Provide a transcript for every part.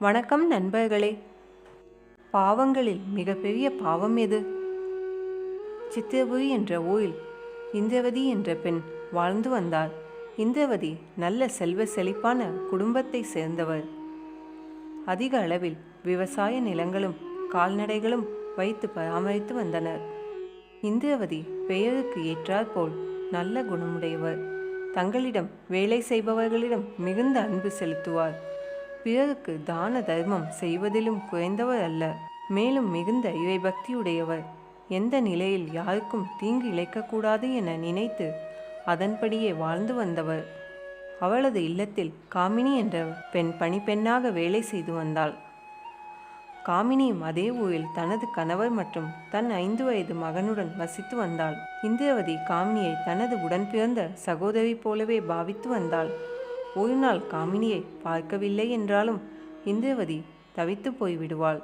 வணக்கம் நண்பர்களே. பாவங்களில் மிகப்பெரிய பாவம் எது? சித்திரபுரி என்ற ஊரில் இந்திரவதி என்ற பெண் வாழ்ந்து வந்தார் இந்திரவதி நல்ல செல்வ செழிப்பான குடும்பத்தை சேர்ந்தவர். அதிக அளவில் விவசாய நிலங்களும் கால்நடைகளும் வைத்து பராமரித்து வந்தனர். இந்திரவதி பெயருக்கு ஏற்றாற்போல் நல்ல குணமுடையவர். தங்களிடம் வேலை செய்பவர்களிடம் மிகுந்த அன்பு செலுத்துவார். பிறருக்கு தான தர்மம் செய்வதிலும் குறைந்தவர் அல்ல மேலும் மிகுந்த இறைபக்தியுடையவர். எந்த நிலையில் யாருக்கும் தீங்கு இழைக்கக்கூடாது என நினைத்து அதன்படியே வாழ்ந்து வந்தவர். அவளது இல்லத்தில் காமினி என்ற பெண் பணிப்பெண்ணாக வேலை செய்து வந்தாள். காமினியும் அதே ஊரில் தனது கணவர் மற்றும் தன் ஐந்து வயது மகனுடன் வசித்து வந்தாள். இந்திரவதி காமினியை தனது உடன் பிறந்த சகோதரி போலவே பாவித்து வந்தாள். ஒரு நாள் காமினியை பார்க்கவில்லை என்றாலும் இந்திரவதி தவித்து போய்விடுவாள்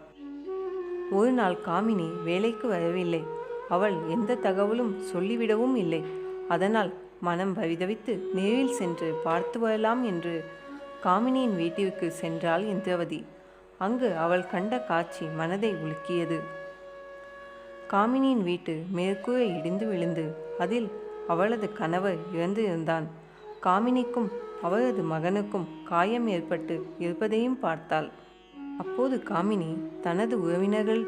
ஒரு நாள் காமினி வேலைக்கு வரவில்லை. அவள் எந்த தகவலும் சொல்லிவிடவும் இல்லை. அதனால் மனம் பரிதவித்து நேரில் சென்று பார்த்து வரலாம் என்று காமினியின் வீட்டிற்கு சென்றாள் இந்திரவதி. அங்கு அவள் கண்ட காட்சி மனதை உலுக்கியது. காமினியின் வீட்டு மேற்கூரை இடிந்து விழுந்து அதில் அவளது கணவர் இறந்து இருந்தான் காமினிக்கும் அவரது மகனுக்கும் காயம் ஏற்பட்டு இருப்பதையும் பார்த்தாள். அப்போது காமினி தனது உறவினர்கள்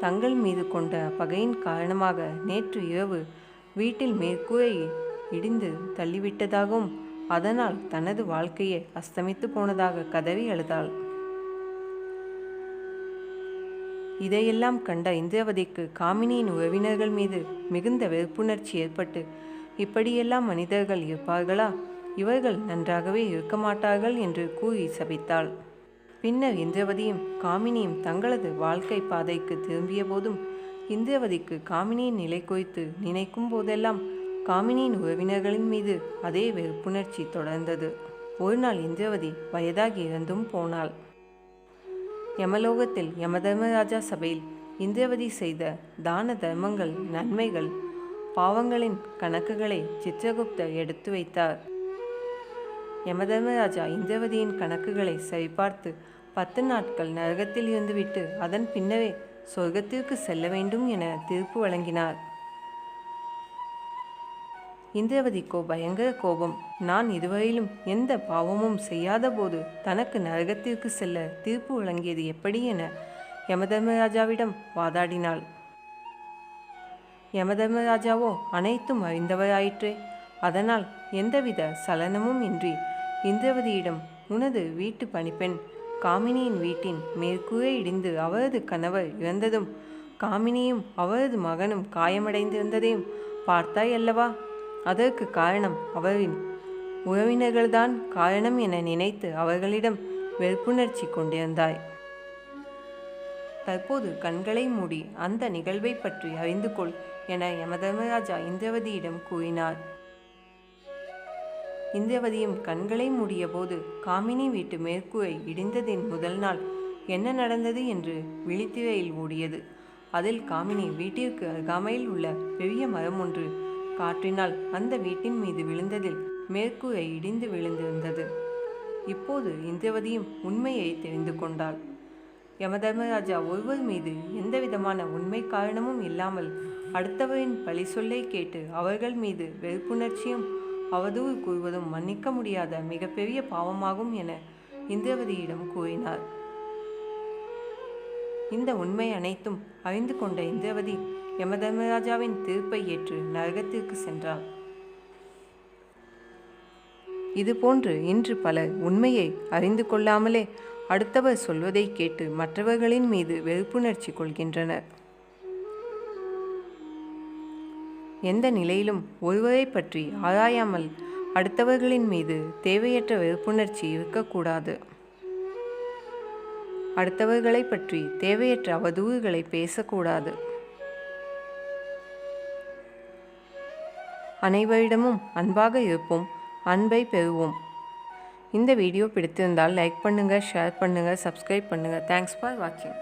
தங்கள் மீது கொண்ட பகையின் காரணமாக நேற்று இரவு வீட்டில் மேற்கூரை இடிந்து தள்ளிவிட்டதாகவும் அதனால் தனது வாழ்க்கையை அஸ்தமித்து போனதாக கதவி அழுதாள். இதையெல்லாம் கண்ட இந்திரவதிக்கு காமினியின் உறவினர்கள் மீது மிகுந்த வெறுப்புணர்ச்சி ஏற்பட்டு இப்படியெல்லாம் மனிதர்கள் இருப்பார்களா? இவர்கள் நன்றாகவே இருக்க மாட்டார்கள் என்று கூறி சபித்தாள். பின்னர் இந்திரவதியும் காமினியும் தங்களது வாழ்க்கை பாதைக்கு திரும்பிய போதும் இந்திரவதிக்கு காமினியின் நிலை குறித்து நினைக்கும் போதெல்லாம் காமினியின் உறவினர்களின் மீது அதே வெறுப்புணர்ச்சி தொடர்ந்தது. ஒரு நாள் இந்திரவதி வயதாகி இறந்தும் போனாள். யமலோகத்தில் யமதர்மராஜா சபையில் இந்திரவதி செய்த தான தர்மங்கள் நன்மைகள் பாவங்களின் கணக்குகளை சித்திரகுப்தர் எடுத்து வைத்தார். யமதர்மராஜா இந்திரவதியின் கணக்குகளை சரிபார்த்து பத்து நாட்கள் நரகத்தில் இருந்துவிட்டு அதன் பின்னரே சொர்க்கத்திற்கு செல்ல வேண்டும் என தீர்ப்பு வழங்கினார். இந்திரவதிக்கோ பயங்கர கோபம். நான் இதுவரையிலும் எந்த பாவமும் செய்யாத போது தனக்கு நரகத்திற்கு செல்ல தீர்ப்பு வழங்கியது எப்படி என யமதர்மராஜாவிடம் வாதாடினாள். யமதர்மராஜாவோ அனைத்தும் அறிந்தவராயிற்றே. அதனால் எந்தவித சலனமும் இன்றி இந்திரவதியிடம் உனது வீட்டு பணிப்பெண் காமினியின் வீட்டின் மேற்கூரை இடிந்து அவரது கணவர் இறந்ததும் காமினியும் அவரது மகனும் காயமடைந்திருந்ததையும் பார்த்தாய் அல்லவா? அதற்கு காரணம் அவரின் உறவினர்கள்தான் காரணம் என நினைத்து அவர்களிடம் வெறுப்புணர்ச்சி கொண்டிருந்தாய். தற்போது கண்களை மூடி அந்த நிகழ்வை பற்றி அறிந்து கொள் என யமதர்மராஜா இந்திரவதியிடம் கூறினார். இந்திரவதியும் கண்களை மூடிய போது காமினி வீட்டு மேற்கூரை இடிந்ததின் முதல் நாள் என்ன நடந்தது என்று விழித்திரையில் ஓடியது. அதில் காமினி வீட்டிற்கு அருகாமையில் உள்ள பெரிய மரம் ஒன்று காற்றினால் அந்த வீட்டின் மீது விழுந்ததில் மேற்கூரை இடிந்து விழுந்திருந்தது. இப்போது இந்திரவதியும் உண்மையை தெரிந்து கொண்டாள். யமதர்மராஜா ஒருவர் மீது எந்தவிதமான உண்மை காரணமும் இல்லாமல் அடுத்தவரின் பழி சொல்லை கேட்டு அவர்கள் மீது வெறுப்புணர்ச்சியும் அவதூறு கூறுவதும் மன்னிக்க முடியாத மிகப்பெரிய பாவமாகும் என இந்திரவதியிடம் கூறினார். இந்த உண்மை அனைத்தும் அறிந்து கொண்ட இந்திரவதி யமதர்மராஜாவின் தீர்ப்பை ஏற்று நரகத்திற்கு சென்றார். இதுபோன்று இன்று பலர் உண்மையை அறிந்து கொள்ளாமலே அடுத்தவர் சொல்வதை கேட்டு மற்றவர்களின் மீது வெறுப்புணர்ச்சி கொள்கின்றனர். எந்த நிலையிலும் ஒருவரை பற்றி ஆராயாமல் அடுத்தவர்களின் மீது தேவையற்ற வெறுப்புணர்ச்சி இருக்கக்கூடாது. அடுத்தவர்களை பற்றி தேவையற்ற அவதூறுகளை பேசக்கூடாது. அனைவரிடமும் அன்பாக இருப்போம் அன்பை பெறுவோம். இந்த வீடியோ பிடித்திருந்தால் லைக் பண்ணுங்கள் ஷேர் பண்ணுங்கள் சப்ஸ்கிரைப் பண்ணுங்கள் தேங்க்ஸ் ஃபார் வாட்சிங்.